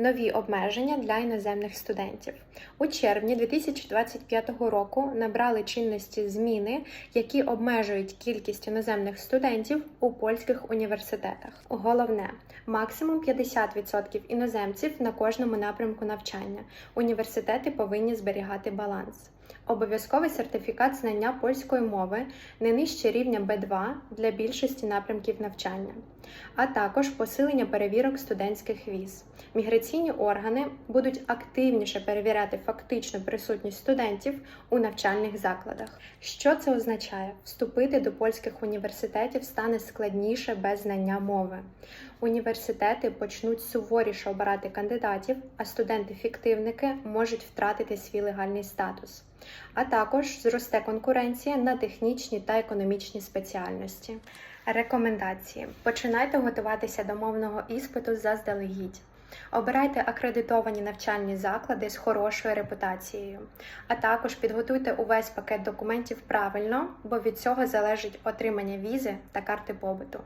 Нові обмеження для іноземних студентів у червні 2025 року набрали чинності зміни, які обмежують кількість іноземних студентів у польських університетах. Головне максимум 50% іноземців на кожному напрямку навчання. Університети повинні зберігати баланс. Обов'язковий сертифікат знання польської мови не нижче рівня B2 для більшості напрямків навчання, а також посилення перевірок студентських віз. Міграційні органи будуть активніше перевіряти фактичну присутність студентів у навчальних закладах. Що це означає? Вступити до польських університетів стане складніше без знання мови. Університети почнуть суворіше обирати кандидатів, а студенти-фіктивники можуть втратити свій легальний статус. А також зросте конкуренція на технічні та економічні спеціальності. Рекомендації: починайте готуватися до мовного іспиту заздалегідь. Обирайте акредитовані навчальні заклади з хорошою репутацією, а також підготуйте увесь пакет документів правильно, бо від цього залежить отримання візи та карти побуту.